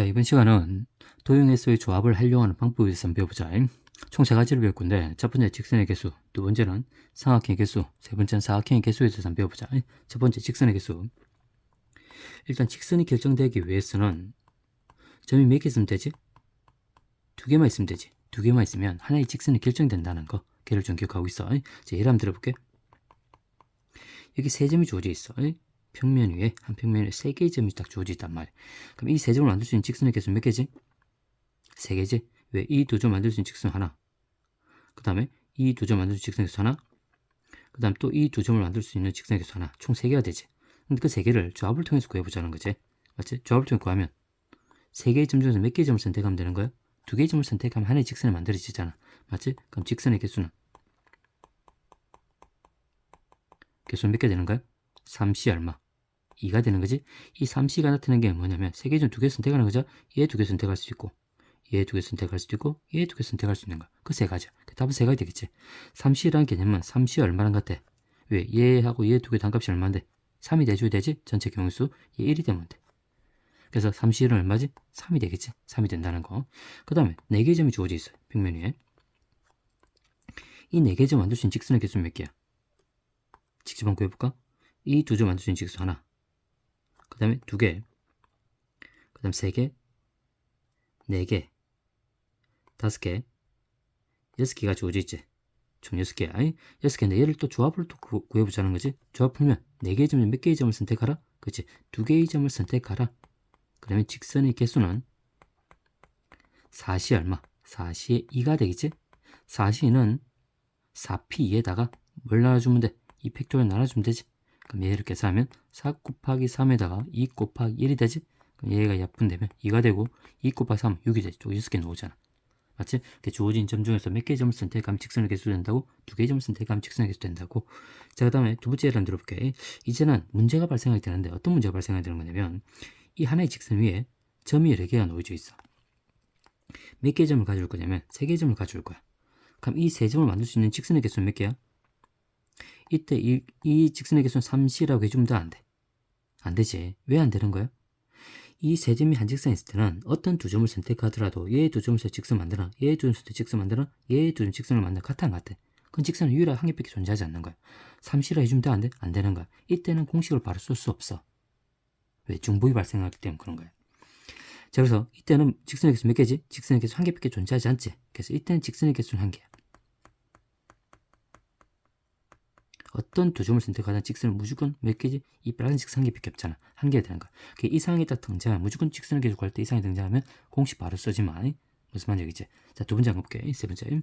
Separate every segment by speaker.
Speaker 1: 자, 이번 시간은 도형에서의 조합을 활용하는 방법에 대해서 배워보자. 총 세 가지를 배울 건데, 첫 번째 직선의 개수, 두 번째는 삼각형의 개수, 세 번째는 사각형의 개수에 대해서 배워보자. 첫 번째 직선의 개수. 일단 직선이 결정되기 위해서는 점이 몇 개 있으면 되지? 두 개만 있으면 되지. 두 개만 있으면 하나의 직선이 결정된다는 거. 걔를 좀 기억하고 있어. 자, 예를 한번 들어볼게. 여기 세 점이 주어져 있어. 평면 위에 한 평면 위에 세 개의 점이 딱 주어져 있단 말이야. 그럼 이 세 점을 만들 수 있는 직선의 개수 몇 개지? 세 개지? 왜? 이 두 점 만들 수 있는 직선 하나. 그 다음에 이 두 점 만들 수 있는 직선의 개수 하나. 그 다음 또 이 두 점을 만들 수 있는 직선의 개수 하나. 총 세 개가 되지. 근데 그 세 개를 조합을 통해서 구해보자는 거지. 맞지? 조합을 통해 구하면 세 개의 점 중에서 몇 개의 점을 선택하면 되는 거야? 두 개의 점을 선택하면 하나의 직선이 만들어지잖아. 맞지? 그럼 직선의 개수는 개수는 몇 개 되는 거야? 3C 얼마? 2가 되는 거지? 이 3C가 나타나는 게 뭐냐면 세 개 중 두 개 선택하는 거죠? 얘 두 개 선택할 수 있고 얘 두 개 선택할 수도 있고 얘 두 개 선택할 수 있는 거야. 그세 가지. 그 답은 세 가지 되겠지. 3C라는 개념은 3C 얼마란 것 같아? 왜? 얘하고 얘 두 개 단값이 얼마인데? 3이 내줘야 되지? 전체 경우수 얘 1이 되면 돼. 그래서 3C는 얼마지? 3이 되겠지? 3이 된다는 거. 그 다음에 4개의 점이 주어져 있어요. 평면 위에. 이 4개의 점 만들 수 있는 직선의 개수는 몇 개야? 직접 한번 구해볼까? 이두점 만들 수 있는 직수 하나. 그 다음에 두 개. 그 다음 세 개. 네 개. 다섯 개. 여섯 개가 주어져 있지. 총 여섯 개. 아니, 여섯 개인데 얘를 또 조합을 또 구, 구해보자는 거지. 조합 풀면 네 개의 점을 몇 개의 점을 선택하라? 그치. 두 개의 점을 선택하라. 그러면 직선의 개수는 4시 얼마? 4시의 2가 되겠지? 4시는 4p에다가 뭘 나눠주면 돼? 2 팩토리얼 나눠주면 되지. 그럼 얘를 계산하면 4 곱하기 3에다가 2 곱하기 1이 되지. 그럼 얘가 약분되면 2가 되고 2 곱하기 3 6이 되지. 또 6개 나오잖아. 맞지? 이렇게 주어진 점 중에서 몇 개의 점을 선택하면 직선의 개수 된다고? 두 개의 점을 선택하면 직선의 개수 된다고? 자, 그 다음에 두 번째 예를 들어볼게. 이제는 문제가 발생하게 되는데 어떤 문제가 발생하게 되는 거냐면 이 하나의 직선 위에 점이 여러 개가 놓여져 있어. 몇 개의 점을 가져올 거냐면 세 개의 점을 가져올 거야. 그럼 이 세 점을 만들 수 있는 직선의 개수는 몇 개야? 이때 이, 이 직선의 개수는 3C라고 해주면 돼, 안 돼? 안 되지. 왜 안 되는 거야? 이 세 점이 한 직선에 있을 때는 어떤 두 점을 선택하더라도 얘 두 점을 직선 만드나, 얘두 점을 직선 만드나, 얘두 점 직선을 만드나 같아 안 같아? 그건 직선은 유일하게 한 개밖에 존재하지 않는 거야. 3C라 해주면 돼, 안 돼? 안 되는 거야. 이때는 공식을 바로 쓸 수 없어. 왜? 중복이 발생하기 때문에 그런 거야. 자, 그래서 이때는 직선의 개수 몇 개지? 직선의 개수 한 개밖에 존재하지 않지? 그래서 이때는 직선의 개수는 한 개야. 어떤 두 점을 선택하든 직선은 무조건 몇 개지? 이 빨간 직선 한 개밖에 없잖아. 한 개가 되는 거야. 이 상황이 딱 등장하면 무조건 직선을 계속 할때 이 상황이 등장하면 공식 바로 쓰지만 무슨 말인지 알겠지? 자, 두 번째 한번 볼게. 세 번째.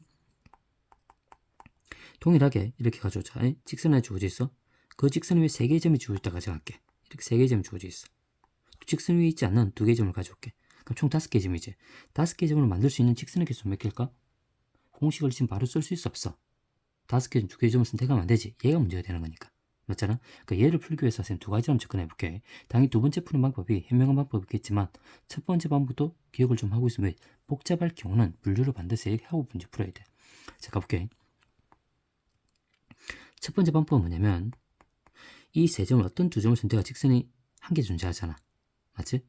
Speaker 1: 동일하게 이렇게 가져오자. 직선에 주어져 있어. 그 직선 위에 세 개의 점이 주어져 있다 가져갈게. 이렇게 세 개의 점이 주어져 있어. 직선 위에 있지 않는 두 개의 점을 가져올게. 그럼 총 다섯 개의 점이지. 다섯 개의 점을 만들 수 있는 직선의 개수 몇 개일까? 공식을 지금 바로 쓸 수 있어 없어? 다섯 개 중 두 개 점을 선택하면 안 되지. 얘가 문제가 되는 거니까. 맞잖아? 그러니까 얘를 풀기 위해서 선생님 두 가지로 접근해 볼게. 당연히 두 번째 푸는 방법이 현명한 방법이 있겠지만 첫 번째 방법도 기억을 좀 하고 있으면 복잡할 경우는 분류를 반드시 하고 문제 풀어야 돼. 자, 가볼게. 첫 번째 방법은 뭐냐면 이 세 점을 어떤 두 점을 선택하 직선이 한 개 존재하잖아. 맞지?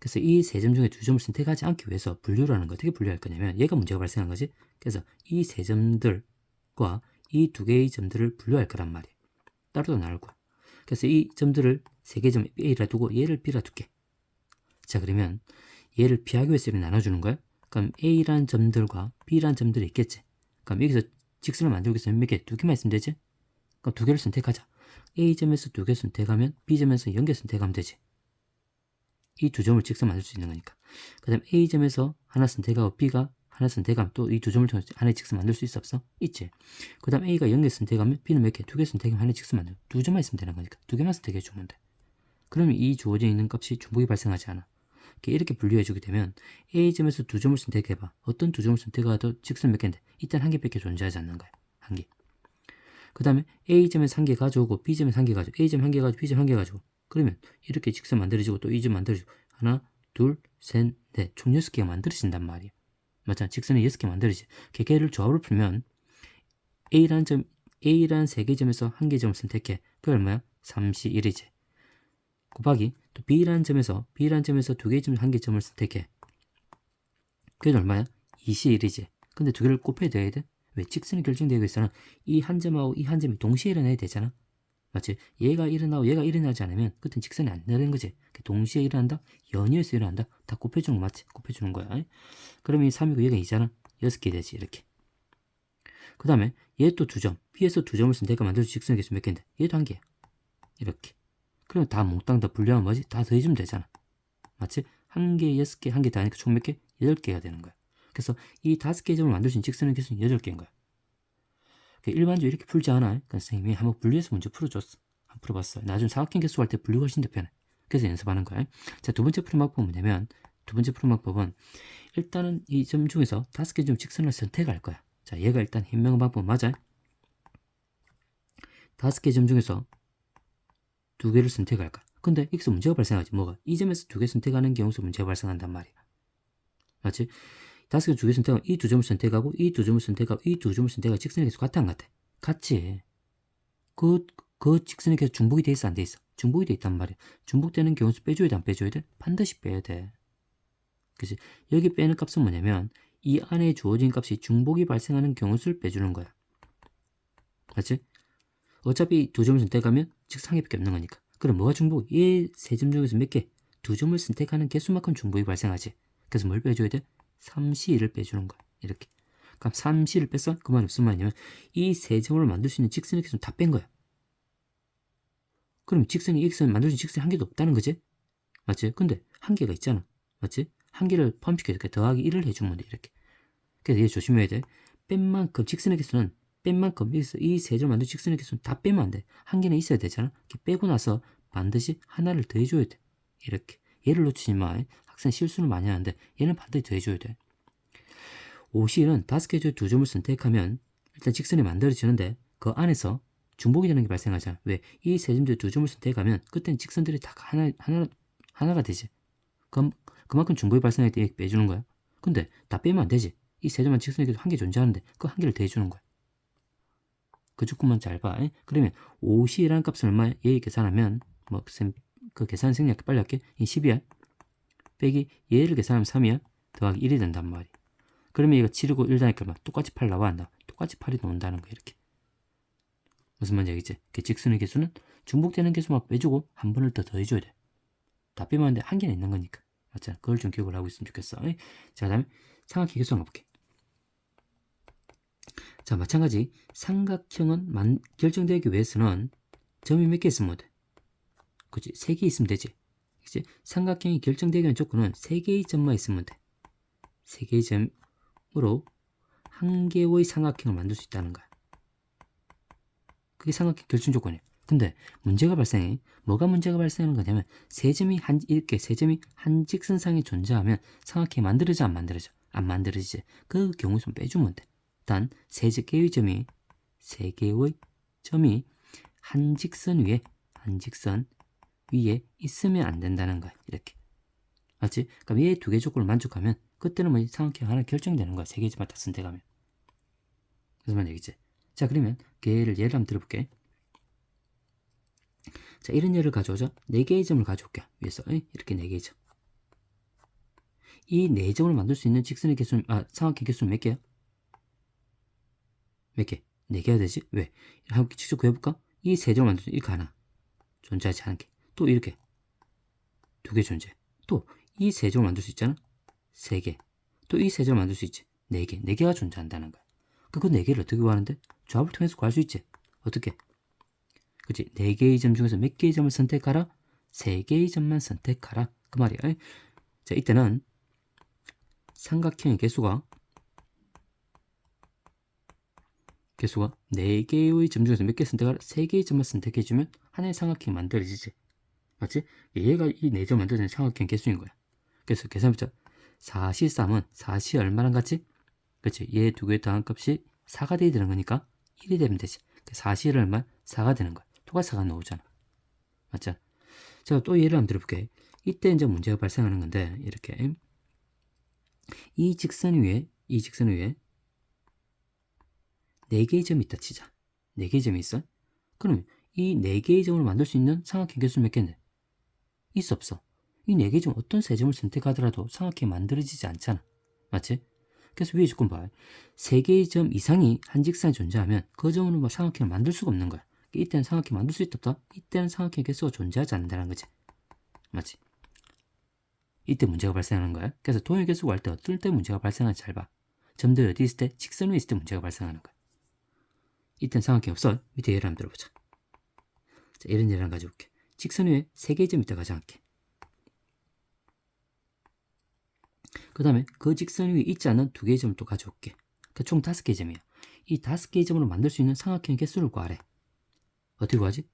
Speaker 1: 그래서 이 세 점 중에 두 점을 선택하지 않기 위해서 분류를 하는 거 어떻게 분류할 거냐면 얘가 문제가 발생한 거지. 그래서 이 세 점들 과 이 두 개의 점들을 분류할 거란 말이야. 따로 나눌 거야. 그래서 이 점들을 세 개 점 A라 두고 얘를 B라 둘게. 자 그러면 얘를 B하기 위해서 이렇게 나눠주는 거야. 그럼 A라는 점들과 B라는 점들이 있겠지. 그럼 여기서 직선을 만들기 위해서 몇 개? 두 개만 있으면 되지? 그럼 두 개를 선택하자. A점에서 두 개 선택하면 B점에서 0개 선택하면 되지. 이 두 점을 직선 만들 수 있는 거니까. 그 다음 A점에서 하나 선택하고 B가 하나 선택하면 또이 두 점을 통해서 하나의 직선 만들 수 있어 없어? 있지. 그 다음 A가 0개 선택하면 B는 몇 개? 두 개 선택하면 하나의 직선 만들 두 점만 있으면 되는 거니까. 두 개만 선택해 주면 돼. 그러면 이 주어져 있는 값이 중복이 발생하지 않아. 이렇게 분류해 주게 되면 A점에서 두 점을 선택해 봐. 어떤 두 점을 선택하도 직선 몇 개인데 일단 한 개밖에 존재하지 않는 거야. 한 개. 그 다음에 A점에서 한 개 가져오고 B점에서 한 개 가지고 A점 한 개 가지고 B점 한 개 가지고 그러면 이렇게 직선 만들어지고 또 이 점 만들어지고 하나 둘 셋 넷 총 여섯 개가 만들어진단 말이야 맞잖아 직선이 여섯 개 만들어지 개개를 조합을 풀면 A라는 점 A라는 세개 점에서 한 개 점을 선택해 그게 얼마야? 31이지 곱하기 또 B라는 점에서 B라는 점에서 두 개의 점, 한 개의 점을 선택해. 그게 얼마야? 21이지. 근데 두 개를 곱해야 돼? 왜? 직선이 결정되고 있어는 이 한 점하고 이 한 점이 동시에 일어나야 되잖아. 맞지? 얘가 일어나고 얘가 일어나지 않으면 그땐 직선이 안 되는 거지. 동시에 일어난다? 연이어서 일어난다? 다 곱해주는 거 맞지? 곱해주는 거야. 그럼 이 3이고 얘가 2잖아? 6개 되지 이렇게. 그 다음에 얘 또 두 점. B에서 두 점을 선택하 만들 수 직선의 개수 몇 개인데? 얘도 한 개야. 이렇게. 그러면 다 몽땅 다 분류하면 뭐지? 다 더해주면 되잖아. 맞지? 한 개, 여섯 개, 한 개 다 하니까 총 몇 개? 여덟 개가 되는 거야. 그래서 이 다섯 개의 점을 만들 수 있는 직선의 개수는 여덟 개인 거야. 일반적으로 이렇게 풀지 않아. 그러니까 선생님이 한번 분류해서 문제 풀어줬어. 안 풀어봤어. 나중에 사각형 개수 할 때 분류가 훨씬 더 편해. 그래서 연습하는 거야. 자, 두 번째 방법은 뭐냐면, 두 번째 방법은, 일단은 이 점 중에서 다섯 개점 직선을 선택할 거야. 자, 얘가 일단 현명한 방법 맞아. 다섯 개 점 중에서 두 개를 선택할까? 근데 여기서 문제가 발생하지. 뭐가? 이 점에서 두 개 선택하는 경우서 문제가 발생한단 말이야. 맞지? 다섯 개 두 개 선택하면 이 두 점을 선택하고 이 두 점을 선택하고 이 두 점을 선택하고 직선의 개수 같아 안 같아? 같지. 그, 그 직선의 개수 중복이 돼 있어 안 돼 있어? 중복이 돼 있단 말이야. 중복되는 경우수 빼줘야 돼 안 빼줘야 돼? 반드시 빼야 돼. 그치? 여기 빼는 값은 뭐냐면 이 안에 주어진 값이 중복이 발생하는 경우수를 빼주는 거야. 맞지? 어차피 두 점을 선택하면 직상에밖에 없는 거니까. 그럼 뭐가 중복? 이 세 점 중에서 몇 개? 두 점을 선택하는 개수만큼 중복이 발생하지. 그래서 뭘 빼줘야 돼? 3C를 빼주는 거야. 이렇게. 그럼 3C를 뺐어? 그 말이 무슨 말이냐면 이 세 점을 만들 수 있는 직선의 개수는 다 뺀 거야. 그럼 직선이 X는 만들 수 있는 직선이 한 개도 없다는 거지? 맞지? 근데 한 개가 있잖아. 맞지? 한 개를 포함시켜 이렇게 더하기 1을 해주면 돼. 이렇게. 그래서 얘 조심해야 돼. 뺀 만큼 직선의 개수는 뺀 만큼 여기서 이세 점 만든 직선의 개수는 다 빼면 안 돼. 한 개는 있어야 되잖아. 이렇게 빼고 나서 반드시 하나를 더해줘야 돼. 이렇게. 얘를 놓치지 마. 학생 실수를 많이 하는데 얘는 반드시 더해줘야 돼. 50은 다섯 개 중에 두 점을 선택하면 일단 직선이 만들어지는데 그 안에서 중복이 되는 게 발생하잖아. 왜? 이 세점 중에 두 점을 선택하면 그때는 직선들이 다 하나, 하나, 하나가 되지. 그럼 그만큼 중복이 발생할 때 빼주는 거야. 근데 다 빼면 안 되지. 이 세 점만 직선이 한개 존재하는데 그 한 개를 더해주는 거야. 그 조건만 잘 봐. 에? 그러면 50이라는 값은 얼마야? 얘 계산하면 뭐, 쌤, 그 계산 생략 빨리 할게. 이 10이야. 빼기 얘를 계산하면 3이야. 더하기 1이 된단 말이야. 그러면 얘가 7이고 1 다니까 막 똑같이 8 나와 안 나와? 똑같이 8이 나온다는 거야 이렇게. 무슨 말인지 알겠지? 그 직선의 개수는 중복되는 개수만 빼주고 한 번을 더 더해줘야 돼. 다 빼면 안 돼. 한 개는 있는 거니까. 맞잖아. 그걸 좀 기억을 하고 있으면 좋겠어. 에? 자, 그 다음에 삼각형 개수 한번 볼게. 자, 마찬가지 삼각형은 만, 결정되기 위해서는 점이 몇 개 있으면 돼? 그치? 세 개 있으면 되지. 그치? 삼각형이 결정되기 위한 조건은 세 개의 점만 있으면 돼. 세 개의 점으로 한 개의 삼각형을 만들 수 있다는 거야. 그게 삼각형 결정 조건이야. 근데 문제가 발생해. 뭐가 문제가 발생하는 거냐면 세 점이 한 이렇게 세 점이 한 직선상에 존재하면 삼각형이 만들어져 안 만들어져? 안 만들어지지. 그 경우 좀 빼주면 돼. 단 세 개의 점이 세 개의 점이 한 직선 위에 한 직선 위에 있으면 안 된다는 거야. 이렇게. 맞지? 그럼 얘 두 개 조건을 만족하면 그때는 뭐 삼각형 하나 결정되는 거야. 세개 점만 다 선택하면. 무슨 말인지 알겠지? 자 그러면 그 예를 예를 한번 들어볼게. 자 이런 예를 가져오자. 네 개의 점을 가져올게. 위에서? 이렇게 네 개의 점. 이 네 점을 만들 수 있는 직선의 개수는 아 삼각형 개수는 몇 개야? 몇 개? 네 개가 되지? 왜? 한번 직접 구해볼까? 이 세 점을 만들 수 이렇게 하나 존재하지 않게 또 이렇게. 두 개 존재. 또 이 세 점을 만들 수 있잖아. 세 개. 또 이 세 점을 만들 수 있지. 네 개. 네 개가 존재한다는 거야. 그 네 개를 어떻게 구하는데? 조합을 통해서 구할 수 있지. 어떻게? 그치? 네 개의 점 중에서 몇 개의 점을 선택하라? 세 개의 점만 선택하라. 그 말이야. 자 이때는 삼각형의 개수가 개수가 4개의 점 중에서 몇 개 선택하라? 3개의 점만 선택해주면 하나의 삼각형이 만들어지지. 맞지? 얘가 이 4점 만들어지는 삼각형 개수인 거야. 그래서 계산해보자. 4C3은 4C 얼마랑 같지? 그치? 얘두개 더한 값이 4가 돼야 되는 거니까 1이 되면 되지. 4C를 얼마? 4가 되는 거야. 4가 나오잖아. 맞죠? 제가 또 예를 한번 들어볼게. 이때 이제 문제가 발생하는 건데, 이렇게. 이 직선 위에, 이 직선 위에 4개의 점이 있다 치자. 4개의 점이 있어? 그럼 이 4개의 점을 만들 수 있는 삼각형 개수 몇 개인데? 있어 없어? 이 네 개 중 어떤 세 점을 선택하더라도 삼각형이 만들어지지 않잖아. 맞지? 그래서 위에 조건 봐. 세 개의 점 이상이 한 직선에 존재하면 그 점으로 뭐 삼각형을 만들 수가 없는 거야. 이때는 삼각형 만들 수 있다? 이때는 삼각형 개수가 존재하지 않는다는 거지. 맞지? 이때 문제가 발생하는 거야. 그래서 도형 개수 구할 때 어떨 때 문제가 발생하는지 잘 봐. 점들이 어디 있을 때? 직선 위에 있을 때 문제가 발생하는 거야. 이땐 삼각형 없어. 밑에 예를 한번 들어보자. 자, 이런 예를 한번 가져볼게. 직선 위에 세 개의 점 있다 가져갈게. 그 다음에 그 직선 위에 있지 않은 두 개의 점을 또 가져올게. 그총 다섯 개의 점이야. 이 다섯 개의 점으로 만들 수 있는 삼각형 개수를 구하래. 어떻게 구하지?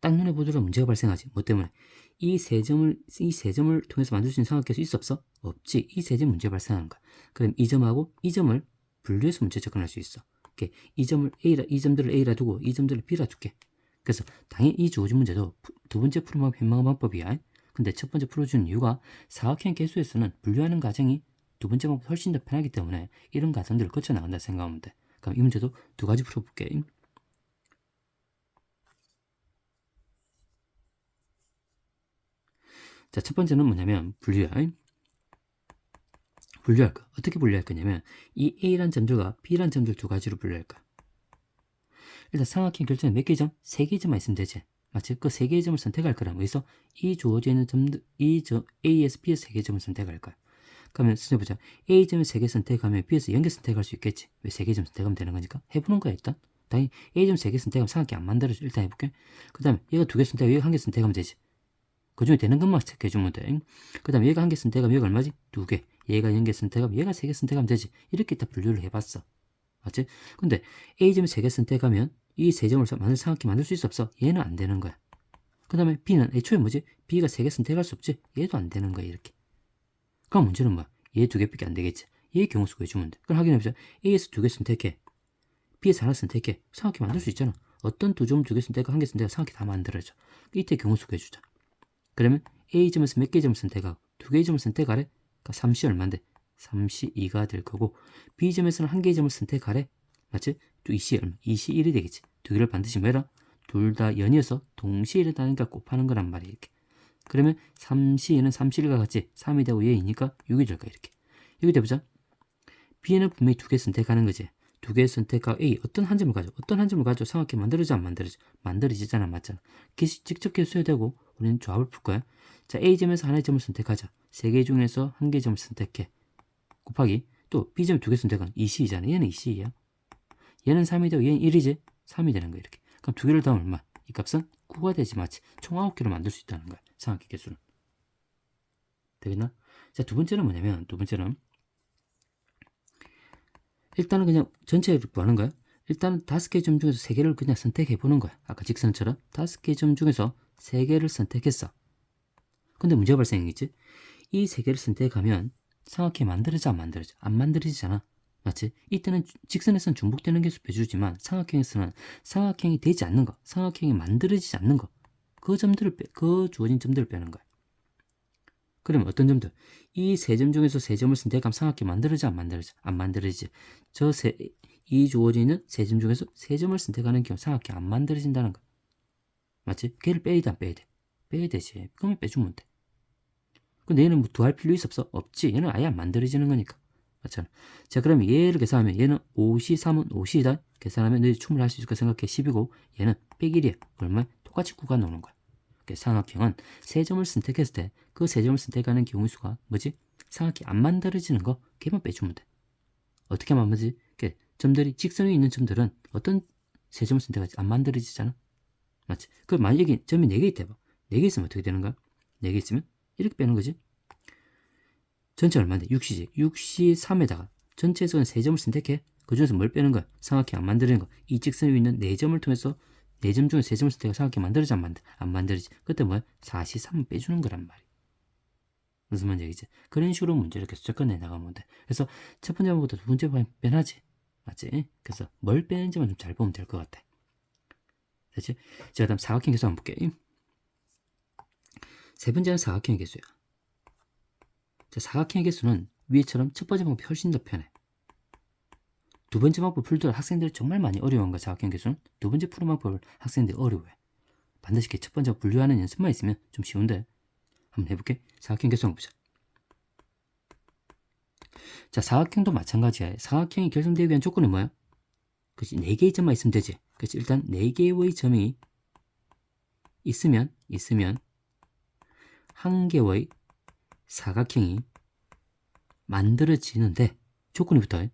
Speaker 1: 딱 눈에 보더라도 문제가 발생하지. 뭐 때문에? 이 세 점을 이 세 점을 통해서 만들 수 있는 삼각계수 있어 없어? 없지. 이 세 점 문제 발생하는 거야. 그럼 이 점하고 이 점을 분류해서 문제 접근할 수 있어. 이렇게 이 점을 A라 이 점들을 A라 두고 이 점들을 B라 둘게. 그래서 당연히 이 주어진 문제도 푸- 두 번째 풀어방 현망 방법이야. 근데 첫 번째 풀어주는 이유가 사각형 개수에서는 분류하는 과정이 두 번째 방법 훨씬 더 편하기 때문에 이런 과정들을 거쳐 나간다 생각하면 돼. 그럼 이 문제도 두 가지 풀어볼게. 자, 첫 번째는 뭐냐면 분류야. 분류할 거. 어떻게 분류할 거냐면 이 A란 점들과 B란 점들 두 가지로 분류할 거야. 일단 삼각형 결정에 몇개 점? 세개 점만 있으면 되지. 맞지? 그 세 개의 점을 선택할 거라면 여기서 이 주어져 있는 점들, 이저 A에서 B에서 세 개의 점을 선택할 거야. 그러면 쓰셔보자. A점에 세 개 선택하면 B에서 0개 선택할 수 있겠지. 왜 세 개 점 선택하면 되는 거니까? 해보는 거야, 일단. 당연히 A점 세 개 선택하면 삼각형 안 만들어줘. 일단 해볼게. 그 다음에 얘가 두 개 선택하고 얘가 한 개 선택하면 되지. 그 중에 되는 것만 체크해주면 돼. 그 다음에 얘가 한 개 선택하면 얘가 얼마지? 두 개. 얘가 0개 선택하면 얘가 세 개 선택하면 되지. 이렇게 다 분류를 해봤어. 맞지? 근데 A점에 세 개 선택하면 이 세 점을 만들 삼각형 만들 수 있어 없어? 얘는 안 되는 거야. 그 다음에 B는 애초에 뭐지? B가 세 개 선택할 수 없지? 얘도 안 되는 거야, 이렇게. 그럼 문제는 뭐야? 얘 두 개밖에 안 되겠지. 얘 경우 수가 해주면 돼. 그럼 확인해보자. A에서 두 개 선택해. B에서 하나 선택해. 삼각형 만들 수 있잖아. 어떤 두 점 두 개 선택하고 한 개 선택하고 삼각형 다 만들어져. 이때 경우 수가 해주자. 그러면 A점에서 몇 개 점을 선택하고 두 개의 점을 선택하래? 그러니까 3시 얼마인데? 3시 2가 될 거고 B점에서는 한 개의 점을 선택하래? 맞지? 또 2시 얼마? 2시 1이 되겠지. 두 개를 반드시 뭐 해라? 둘 다 연이어서 동시에 일어나니까 곱하는 거란 말이야 이렇게. 그러면 3시에는 3시가 같이 3이 되고 얘이니까 6이 될 거야 이렇게. 여기 돼보자. B는 분명히 두 개 선택하는 거지. 두 개 선택하고 A 어떤 한 점을 가져 어떤 한 점을 가져 삼각형 만들어져 안 만들어져 만들어지잖아 맞잖아 직접 계수해야 되고 우리는 조합을 풀 거야 자 A점에서 하나의 점을 선택하자 세 개 중에서 한 개 점을 선택해 곱하기 또 B점 두 개 선택하면 2C이잖아 얘는 2C야 얘는 3이 되고 얘는 1이지 3이 되는 거야 이렇게 그럼 두 개를 더하면 얼마 이 값은 9가 되지 마치 총 9개로 만들 수 있다는 거야 삼각형 개수는 되겠나? 자 두 번째는 뭐냐면 두 번째는 일단은 그냥 전체를 구하는 거야. 일단 다섯 개 점 중에서 세 개를 그냥 선택해 보는 거야. 아까 직선처럼 다섯 개 점 중에서 세 개를 선택했어. 근데 문제가 발생했겠지? 이 세 개를 선택하면 삼각형이 만들어져 안 만들어져? 안 만들어지잖아. 맞지? 이때는 주- 직선에서는 중복되는 개수 빼주지만 삼각형에서는 삼각형이 되지 않는 거, 삼각형이 만들어지지 않는 거, 그 점들을 빼, 그 주어진 점들을 빼는 거야. 그러면 어떤 점들? 이 세 점 중에서 세 점을 선택하면 삼각형이 만들어져 안 만들어져? 안 만들어지지. 저 세, 이 주어지는 세 점 중에서 세 점을 선택하는 경우 삼각형이 안 만들어진다는 거야. 맞지? 걔를 빼야 돼, 안 빼야 돼? 빼야 되지. 그러면 빼주면 돼. 근데 얘는 뭐 더할 필요 있어? 없지. 얘는 아예 안 만들어지는 거니까. 맞잖아. 자, 그러면 얘를 계산하면 얘는 5시, 3은 5시다. 계산하면 너희 충분히 할 수 있을 거 생각해. 10이고 얘는 100일이야. 얼마? 똑같이 9가 나오는 거야. 그 삼각형은 세 점을 선택했을 때 그 세 점을 선택하는 경우 수가 뭐지? 삼각형이 안 만들어지는 거 걔만 빼주면 돼. 어떻게 하면 뭐지? 이렇게 점들이 직선 위에 있는 점들은 어떤 세 점을 선택하지 안 만들어지잖아. 맞지? 그 만약에 점이 4개 있다 봐. 4개 있으면 어떻게 되는 거야? 4개 있으면 이렇게 빼는 거지. 전체 얼마인데? 6시지. 6시 3에다가 전체에서 그냥 세 점을 선택해. 그 중에서 뭘 빼는 거야? 삼각형 안 만드는 거. 이 직선 위에 있는 네 점을 통해서 네점 중에 세 점을 선택해 삼각형 만들어지 안 만들 안 만들어지. 그때 뭐야? 4시 3을 빼주는 거란 말이야. 무슨 말인지 알겠지? 그런 식으로 문제를 계속 접근해 나가면 돼. 그래서 첫 번째 방법보다 두 번째 방법이 빼나지. 맞지? 그래서 뭘 빼는지만 좀 잘 보면 될 것 같아. 됐지? 자, 그 다음 사각형 개수 한번 볼게. 세 번째는 사각형 개수야. 자, 사각형 개수는 위에처럼 첫 번째 방법이 훨씬 더 편해. 두 번째 방법 풀더라 학생들이 정말 많이 거야, 사각형 개수는. 두 번째 푸는 방법을 학생들이 어려워해. 반드시 첫 번째 분류하는 연습만 있으면 좀 쉬운데 한번 해볼게. 사각형 개수 한번 보자. 자, 사각형도 마찬가지야. 사각형이 결정되기 위한 조건은 뭐야? 그치, 4개의 점만 있으면 되지. 그치, 일단 4개의 점이 있으면, 있으면, 한 개의 사각형이 만들어지는데, 조건이 붙어요.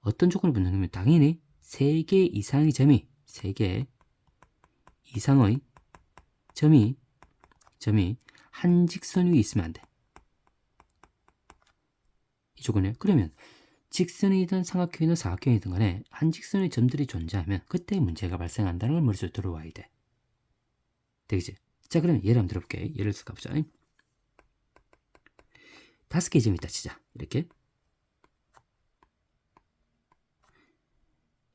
Speaker 1: 어떤 조건이 붙느냐면, 당연히 3개 이상의 점이, 3개 이상의 점이, 점이 한 직선 위에 있으면 안 돼. 이 조건이에요. 그러면 직선이든 삼각형이든 사각형이든 간에 한 직선의 점들이 존재하면 그때 문제가 발생한다는 걸 머릿속에 들어와야 돼. 되겠지? 자, 그러면 예를 한번 들어볼게. 예를 들어 가보자. 다섯 개의 점이 있다 치자. 이렇게.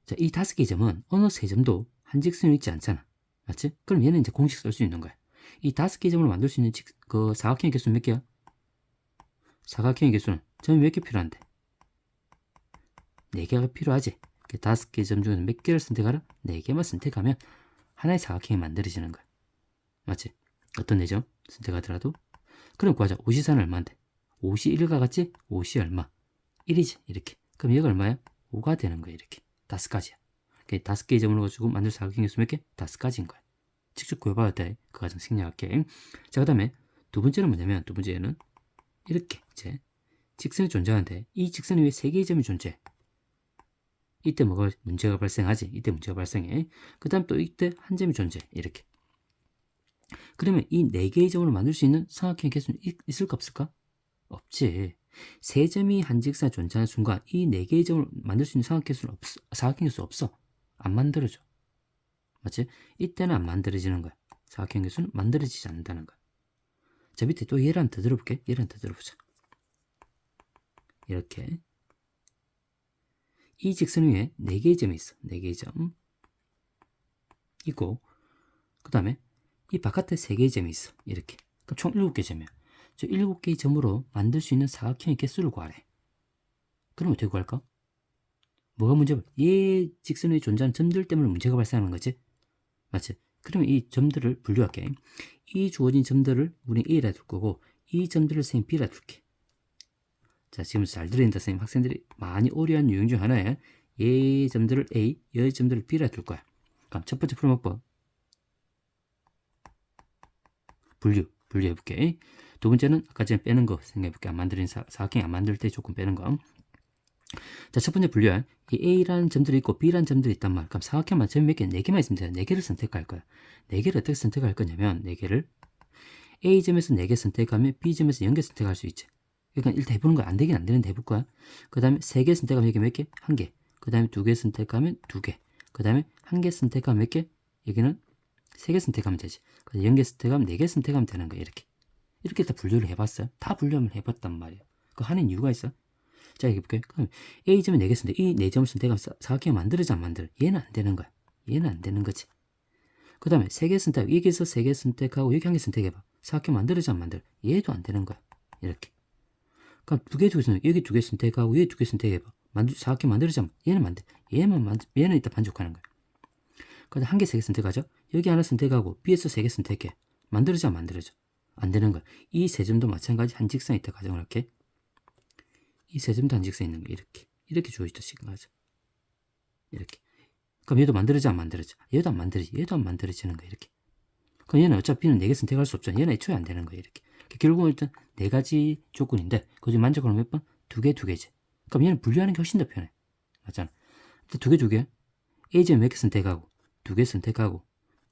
Speaker 1: 자, 이 다섯 개의 점은 어느 세 점도 한 직선이 있지 않잖아. 맞지? 그럼 얘는 이제 공식 쓸 수 있는 거야. 이 다섯 개의 점을 만들 수 있는 직, 그 사각형의 개수는 몇 개야? 사각형의 개수는 점이 몇 개 필요한데? 네 개가 필요하지. 그 다섯 개 점 중에서 몇 개를 선택하라? 네 개만 선택하면 하나의 사각형이 만들어지는 거야. 맞지? 어떤 네점 선택하더라도 그럼 구하자. 54는 얼마인데? 50이 1과 같지? 50이 얼마? 1이지. 이렇게. 그럼 얘가 얼마야? 5가 되는 거야. 이렇게. 다섯 가지야. 그 다섯 개의 점을 가지고 만들 사각형의 수몇 개? 다섯 가지인 거야. 직접 구해봐야 돼. 그 과정 생략할게. 자, 그 다음에 두 번째는 뭐냐면, 두 번째는 이렇게, 이제, 직선이 존재하는데, 이 직선 위에 세 개의 점이 존재해. 이때 뭐가 문제가 발생하지? 이때 문제가 발생해. 그 다음 또 이때 한 점이 존재해. 이렇게. 그러면 이 네 개의 점으로 만들 수 있는 삼각형의 개수는 있- 있을까 없을까? 없지. 세 점이 한 직선에 존재하는 순간 이 네 개의 점을 만들 수 있는 삼각형 개수는 없, 사각형 개수 없어. 안 만들어져. 맞지? 이때는 안 만들어지는 거야. 사각형 개수는 만들어지지 않는다는 거야. 자, 밑에 또 예를 한번 더 들어볼게. 예를 한번 더 들어보자. 이렇게. 이 직선 위에 4개의 점이 있어. 4개의 점. 있고, 그 다음에 이 바깥에 3개의 점이 있어. 이렇게. 그럼 총 7개의 점이야. 저 7개의 점으로 만들 수 있는 사각형의 개수를 구하래. 그럼 어떻게 구할까? 뭐가 문제가, 얘 직선 위에 존재하는 점들 때문에 문제가 발생하는 거지? 맞지? 그러면 이 점들을 분류할게. 이 주어진 점들을 우리 A라 둘 거고, 이 점들을 선생님 B라 둘게. 자, 지금 잘 들어있다, 선생님. 학생들이 많이 어려운 유형 중 하나에 이 점들을 A, 이 점들을 B라 둘 거야. 그럼 첫 번째 풀어먹법. 분류, 분류해볼게. 두 번째는 아까 전에 빼는 거 생각해볼게. 안 만드는 사, 사각형이 안 만들 때 조금 빼는 거. 자, 첫 번째 분류야. 이 A라는 점들이 있고 B라는 점들이 있단 말이야. 그럼 사각형만 점이 몇 개? 네 개만 있으면 돼. 네 개를 선택할 거야. 네 개를 어떻게 선택할 거냐면, 네 개를 A점에서 네 개 선택하면 B점에서 0개 선택할 수 있지. 그러니까 일단 해보는 거야. 안 되긴 안 되는데 해볼 거야. 그 다음에 세 개 선택하면 여기 몇 개? 한 개. 그 다음에 두 개 선택하면 두 개. 그 다음에 한 개 선택하면 몇 개? 여기는 세 개 선택하면 되지. 그래서 0개 선택하면 네 개 선택하면 되는 거야. 이렇게. 이렇게 다 분류를 해봤어요. 다 분류하면 해봤단 말이야. 그 하는 이유가 있어. 자, 여기 볼게요. 그럼 A점에 4개 선택, 이 4점을 선택하면 사- 사각형이 만들어져 안 만들어? 얘는 안 되는 거야. 얘는 안 되는 거지. 그 다음에 3개 선택, 여기서 3개 선택하고 여기 한 개 선택해봐. 사각형 만들어져 안 만들어? 얘도 안 되는 거야. 이렇게. 그럼 두 개, 두개 선택, 여기 두 개 선택하고 여기 두 개 선택해봐. 만들, 사각형 만들어져 안 얘는 만들, 얘만 만들, 얘는 이따 반죽하는 거야. 그 다음 한 개, 세 개 선택하죠? 여기 하나 선택하고 B에서 세 개 선택해. 만들어져 안 만들어져? 안 되는 거야. 이 세 점도 마찬가지 한 직선이 있다 가정을 할게. 이 세 점도 한 직선이 있는 거야. 이렇게. 이렇게 주어지다 지금 가죠. 이렇게. 그럼 얘도 만들어져 안 만들어져? 얘도 안 만들어지. 얘도 안 만들어지는 거야. 이렇게. 그럼 얘는 어차피는 네개 선택할 수 없잖아. 얘는 애초에 안 되는 거야. 이렇게. 결국은 일단 네 가지 조건인데 그중 만족하는 몇 번? 두 개, 두 개지. 그럼 얘는 분류하는 게 훨씬 더 편해. 맞잖아. 두 개, 두 개. A점 몇 개 선택하고 두 개 선택하고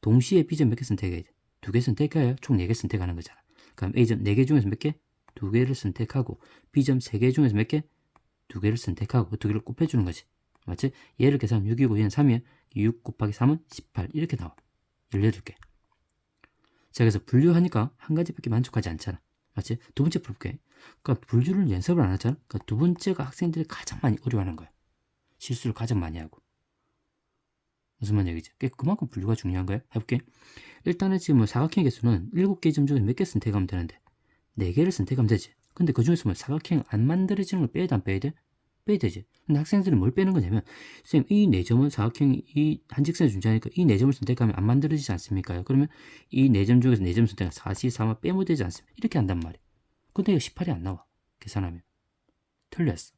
Speaker 1: 동시에 B점 몇 개 선택해야 돼. 두 개 선택해야 총네 개 선택하는 거잖아. 그럼 A점 네 개 중에서 몇 개? 두 개를 선택하고 B점 세 개 중에서 몇 개? 두 개를 선택하고 그두 개를 곱해주는 거지. 맞지? 얘를 계산하면 6이고 얘는 3이야. 6 곱하기 3은 18 이렇게 나와. 18개. 자 그래서 분류하니까 한 가지밖에 만족하지 않잖아. 맞지? 두 번째 풀게. 그러니까 분류를 연습을 안 하잖아. 그러니까 두 번째가 학생들이 가장 많이 어려워하는 거야. 실수를 가장 많이 하고. 무슨 말 얘기지? 그- 그만큼 분류가 중요한 거야. 해볼게. 일단은 지금 뭐 사각형 개수는 7개 점 중에 몇 개 선택하면 되는데 4개를 선택하면 되지. 근데 그 중에서 뭐 사각형 안 만들어지는 걸 빼야 돼, 안 빼야 돼? 빼야 되지. 근데 학생들은 뭘 빼는 거냐면 선생님 이 내점은 사각형이 이 한 직선을 존재하니까 이 내점을 선택하면 안 만들어지지 않습니까? 그러면 이 내점 중에서 내점 선택은 4시 3화 빼면 되지 않습니까? 이렇게 한단 말이야. 근데 이거 18이 안 나와. 계산하면. 틀렸어.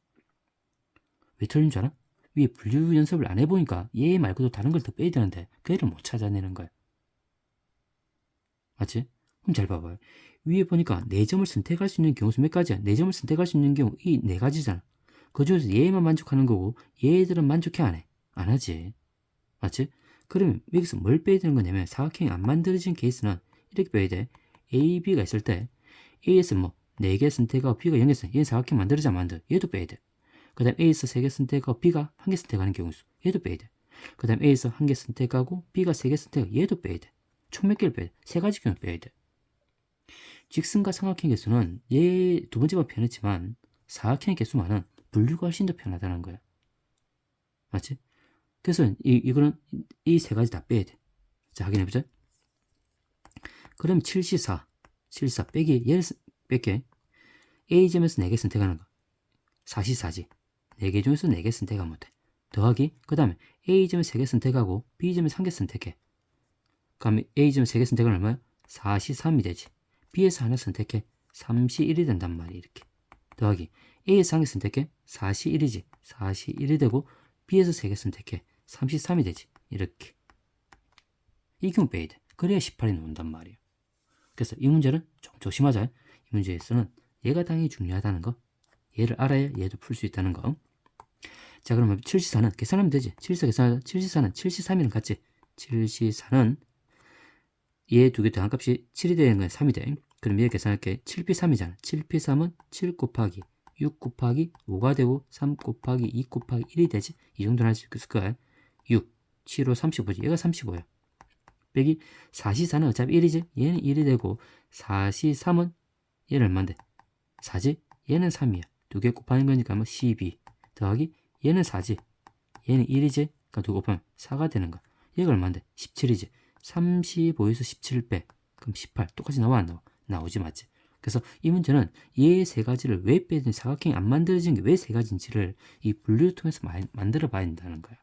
Speaker 1: 왜 틀린 줄 알아? 위에 분류 연습을 안 해보니까 얘 말고도 다른 걸 더 빼야 되는데 그 애를 못 찾아내는 거야. 맞지? 그럼 잘 봐봐요. 위에 보니까 네 점을 선택할 수 있는 경우 수 몇 가지야? 네 점을 선택할 수 있는 경우 이네 가지잖아. 그 중에서 얘만 만족하는 거고 얘들은 만족해 안 해? 안 하지. 맞지? 그러면 여기서 뭘 빼야 되는 거냐면 사각형이 안 만들어진 케이스는 이렇게 빼야 돼. A, B가 있을 때 A에서 뭐 4개 선택하고 B가 0개 선택 얘는 사각형 만들어지 안 만들어. 얘도 빼야 돼. 그 다음 A에서 3개 선택하고 B가 1개 선택하는 경우 수 얘도 빼야 돼. 그 다음 A에서 1개 선택하고 B가 3개 선택하고 얘도 빼야 돼. 총 몇 개를 빼야 돼? 세 가지 경우 빼야 돼. 직선과 삼각형 개수는 얘 두 번째만 편했지만 사각형의 개수만은 분류가 훨씬 더 편하다는 거야. 맞지? 그래서 이, 이거는 이 세 가지 다 빼야 돼. 자, 확인해보자. 그럼 74, 74 빼기 얘를 쓰- 뺄게. A점에서 4개 선택하는 거. 44지. 4개 중에서 4개 선택하면 돼. 더하기, 그 다음에 A점에 3개 선택하고 B점에서 1개 선택해. 그럼 A점 3개 선택은 얼마야? 43이 되지. B에서 하나 선택해. 31이 된단 말이야, 이렇게. 더하기 A에서 한개 선택해. 41이지. 41이 되고 B에서 3개 선택해. 33이 되지. 이렇게. 이 경우 빼야 돼. 그래야 18이 나온단 말이에요. 그래서 이 문제는 좀 조심하자. 이 문제에서는 얘가 당연히 중요하다는 거. 얘를 알아야 얘도 풀 수 있다는 거. 자, 그러면 74는 계산하면 되지. 74 계산, 74는 73이랑 같지. 74는 얘 두 개 더한 값이 7이 되는 건 3이 돼. 그럼 얘 계산할게. 7p3이잖아. 7p3은 7 곱하기 6 곱하기 5가 되고 3 곱하기 2 곱하기 1이 되지. 이 정도는 할 수 있을 거야. 6, 7, 5, 35지. 얘가 35야. 빼기 44는 어차피 1이지. 얘는 1이 되고 43은 얘는 얼만데? 4지? 얘는 3이야. 두 개 곱하는 거니까 뭐 12 더하기 얘는 4지. 얘는 1이지. 그러니까 두개 곱하면 4가 되는 거야. 얘가 얼만데? 17이지. 35에서 17 빼. 그럼 18. 똑같이 나와 안 나와? 나오지 맞지? 그래서 이 문제는 얘 세 가지를 왜 빼든 사각형이 안 만들어진 게 왜 세 가지인지를 이 분류를 통해서 마- 만들어 봐야 된다는 거야.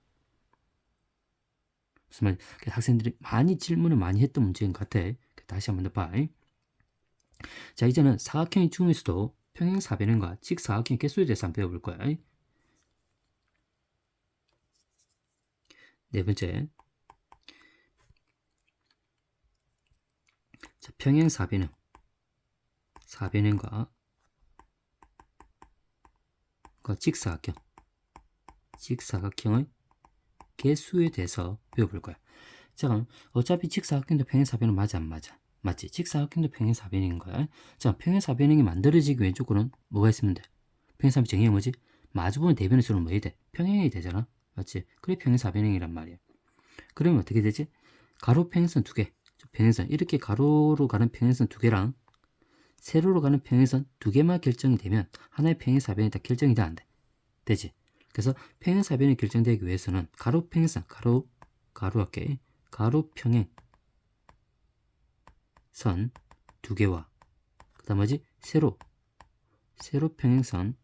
Speaker 1: 무슨 말? 학생들이 많이 질문을 많이 했던 문제인 것 같아. 다시 한번 더 봐. 자, 이제는 사각형의 중에서도 평행사변형과 직사각형 개수에 대해서 한번 배워볼 거야. 네 번째. 자, 평행사변형. 사변형과 그 직사각형. 직사각형의 개수에 대해서 배워볼 거야. 자, 그럼 어차피 직사각형도 평행사변은 맞아 안 맞아? 맞지? 직사각형도 평행사변인 거야. 자, 평행사변형이 만들어지기 조건은 뭐가 있으면 돼? 평행사변 정의가 뭐지? 마주보는 대변의 수는 뭐 해야 돼? 평행이 되잖아. 맞지? 그래 평행사변형이란 말이야. 그러면 어떻게 되지? 가로 평행선 두 개. 평행선 이렇게 가로로 가는 평행선 두 개랑 세로로 가는 평행선 두 개만 결정이 되면 하나의 평행사변이 다 결정이 돼안 돼? 되지? 그래서 평행사변이 결정되기 위해서는 가로 평행선 가로 가로 할게 가로 평행 선 두 개와 그다음 뭐지 세로 세로 평행선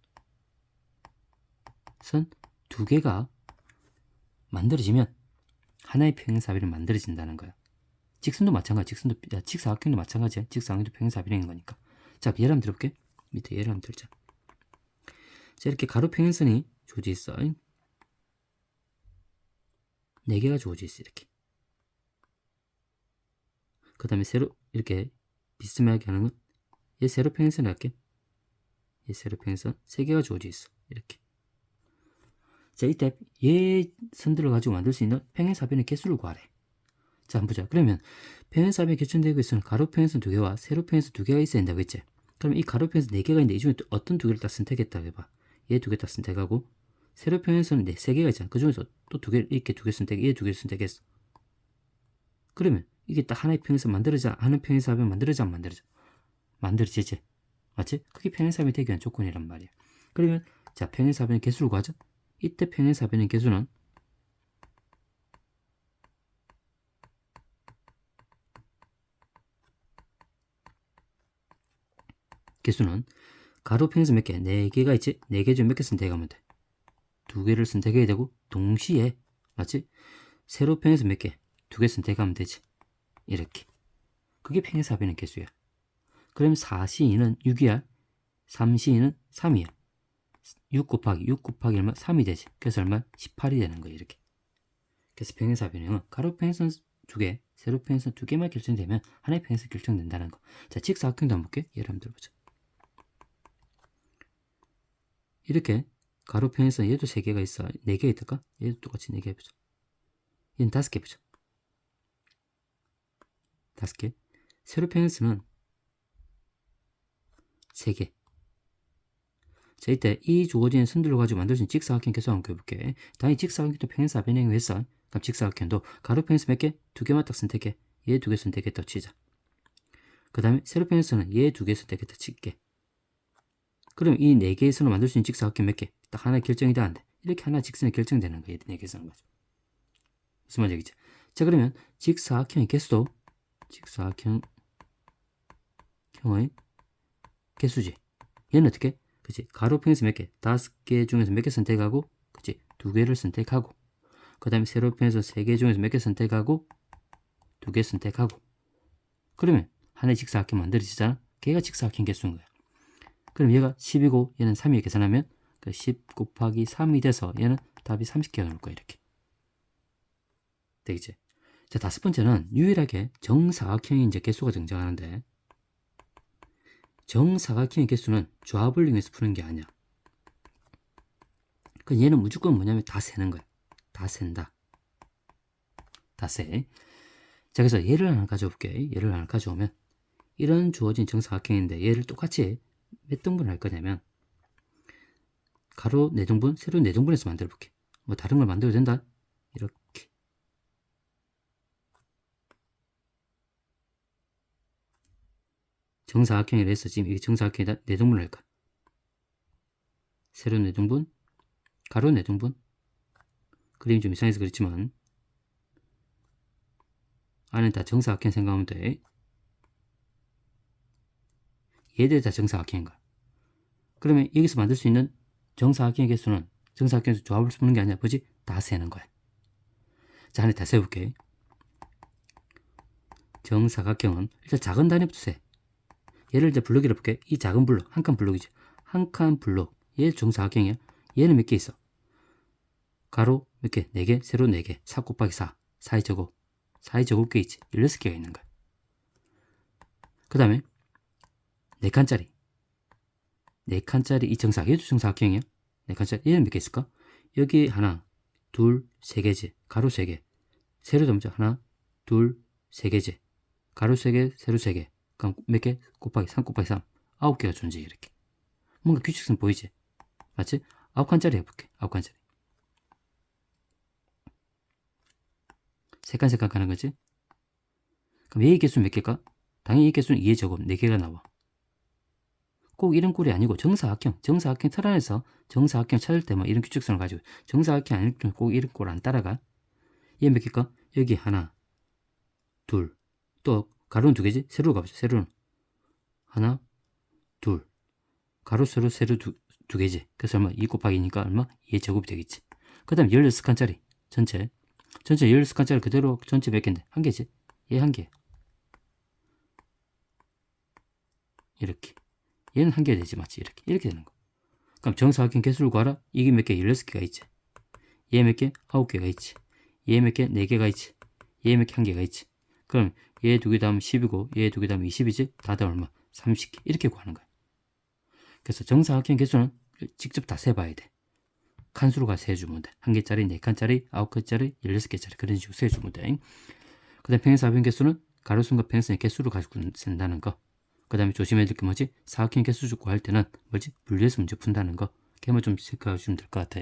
Speaker 1: 선 두 개가 만들어지면 하나의 평행사변이 만들어진다는 거야. 직선도 마찬가지, 직선도 야, 직사각형도 마찬가지야. 직사각형도 평행사변인 거니까. 자, 예를 한번 들어볼게. 밑에 예를 한번 들자. 자, 이렇게 가로 평행선이 조지 있어. 네 개가 주어져 있어 이렇게. 그 다음에 세로 이렇게 비스듬하게 하는 건얘 세로 평행선 할게. 얘 세로 평행선 세 개가 주어져 있어 이렇게. 자 이때 얘 선들을 가지고 만들 수 있는 평행사변의 개수를 구하래. 자 한번 보자. 그러면 평행사변이 결정되고 있으면 가로 평행선 두 개와 세로 평행선 두 개가 있어야 된다고 했지. 그럼 이 가로 평행선 네 개가 있는데 이 중에 또 어떤 두 개를 딱 선택했다고 해봐. 얘 두개딱 선택하고 세로 평행선은 네, 세 개가 있잖아. 그 중에서 또 두 개, 이렇게 두 개 선택, 얘 두개 선택했어. 그러면 이게 딱 하나의 평행선 만들어져, 하는 평행사변 만들어져, 안 만들어져? 만들어지지. 맞지? 그게 평행사변이 되기 위한 조건이란 말이야. 그러면, 자, 평행사변의 개수를 구하자. 이때 평행사변의 개수는 개수는 가로 평행선 몇 개? 네 개가 있지? 네 개 중 몇 개 선택하면 돼? 두 개를 선택해야 되고 동시에 맞지? 세로평에서 몇 개? 두 개 선택하면 되지. 이렇게. 그게 평행사변의 개수야. 그럼 4시인은 6이야. 3시인은 3이야. 6 곱하기 6 곱하기 얼마? 3이 되지. 그래서 얼마? 18이 되는 거야. 이렇게. 그래서 평행사 변형은 가로 평행선 두 개, 세로 평행선 두 개만 결정되면 하나의 평행선 결정된다는 거. 자, 직사각형도 한번 볼게. 예를 한번 들어보자. 이렇게 가로 평행선 얘도 세 개가 있어. 네 개가 있을까? 얘도 똑같이 네 개 해보자. 얘는 다섯 개 해보자. 다섯 개. 세로 평행선은 세 개. 자, 이때 이 주어진 선들로 가지고 만들 수 있는 직사각형 개수 한번 그려볼게. 당연히 직사각형도 평행사 변형을 했어. 그럼 직사각형도 가로 평행선 몇 개? 두 개만 딱 선택해. 얘 두 개 선택했다 치자. 그 다음에 세로 평행선은 얘두 개 선택했다 칠게. 그럼 이 네 개의 선을 만들 수 있는 직사각형 몇 개? 딱 하나 결정이 돼? 이렇게 하나 직선이 결정되는 거야, 네 개의 가지고. 무슨 말이겠지? 자, 그러면 직사각형의 개수도 직사각형 형의 개수지. 얘는 어떻게? 그치? 가로 평에서 몇 개? 다섯 개 중에서 몇 개 선택하고, 그치? 두 개를 선택하고, 그 다음에 세로 평에서 세 개 중에서 몇 개 선택하고, 두 개 선택하고. 그러면 하나의 직사각형 만들어지잖아? 걔가 직사각형 개수인 거야. 그럼 얘가 10이고 얘는 3이 계산하면 그 10 곱하기 3이 돼서 얘는 답이 30개가 나올 거야, 이렇게. 되겠지? 자, 다섯 번째는 유일하게 정사각형의 이제 개수가 등장하는데, 정사각형의 개수는 조합을 이용해서 푸는 게 아니야. 그 얘는 무조건 뭐냐면 다 세는 거야. 다 센다. 다 세. 자, 그래서 얘를 하나 가져올게. 얘를 하나 가져오면 이런 주어진 정사각형인데 얘를 똑같이 몇 등분 할 거냐면 가로 4등분, 세로 4등분해서 만들어 볼게. 뭐 다른 걸 만들어도 된다. 이렇게. 정사각형이라 해서 지금 이게 정사각형에다 4등분을 할까? 세로 4등분, 가로 4등분. 그림이 좀 이상해서 그렇지만 안에 다 정사각형 생각하면 돼. 얘들 다 정사각형인 거야. 그러면 여기서 만들 수 있는 정사각형의 개수는 정사각형에서 조합을 푸는 게 아니라 뭐지? 다 세는 거야. 자, 하나 다 세볼게. 정사각형은 일단 작은 단위부터 세. 얘를 이제 블록이라 볼게. 이 작은 블록, 한 칸 블록이지. 한칸 블록. 얘 정사각형이야. 얘는 몇 개 있어? 가로 몇 개? 4개, 세로 4개. 4 곱하기 4. 4의 제곱. 4의 제곱 개 있지. 16개가 있는 거야. 그 다음에 4칸짜리. 4칸짜리 이 정사각. 얘도 정사각형이야. 4칸짜리. 얘는 몇 개 있을까? 여기 하나, 둘, 세 개지. 가로 세 개. 세로도 먼저 하나, 둘, 세 개지. 가로 세 개, 세로 세 개. 그럼 몇 개? 곱하기 3 곱하기 3. 아홉 개가 존재해, 이렇게. 뭔가 규칙성 보이지? 맞지? 아홉 칸짜리 해볼게. 아홉 칸짜리. 세 칸, 세칸 가는 거지? 그럼 얘의 개수는 몇 개일까? 당연히 이 개수는 2의 제곱 4개가 나와. 꼭 이런 꼴이 아니고 정사각형, 정사각형 틀 안에서 정사각형 찾을 때만 이런 규칙성을 가지고 정사각형 아닐 때는 꼭 이런 꼴 안 따라가. 얘 몇 개일까? 여기 하나, 둘, 또 가로는 두 개지? 세로로 가보자. 세로는 하나, 둘, 가로, 세로, 세로 두, 두 개지. 그래서 얼마? 2 곱하기니까 얼마? 2의 제곱이 되겠지. 그 다음 16칸짜리 전체 전체 16칸짜리 그대로 전체 몇 개인데? 한 개지? 얘 한 개. 이렇게. 얘는 한 개 되지, 맞지? 이렇게. 이렇게 되는 거. 그럼 정사각형 개수를 구하라? 이게 몇 개? 16개가 있지. 얘 몇 개? 9개가 있지. 얘 몇 개? 4개가 있지. 얘 몇 개? 한 개가 있지. 그럼 얘 두 개 다음 10이고 얘 두 개 다음 20이지? 다들 얼마? 30개. 이렇게 구하는 거야. 그래서 정사각형 개수는 직접 다 세봐야 돼. 칸수로 가서 세주면 돼. 한 개짜리, 네 칸짜리, 아홉 칸짜리, 열여섯 개짜리 그런 식으로 세주면 돼. 그 다음에 평행사변 개수는 가로순과 평행선의 개수를 가지고 센다는 거. 그 다음에 조심해야 될 게 뭐지? 사각형 개수 구할 때는 뭐지? 분리해서 문제 푼다는 거. 걔만 좀 체크해 주시면 될 것 같아.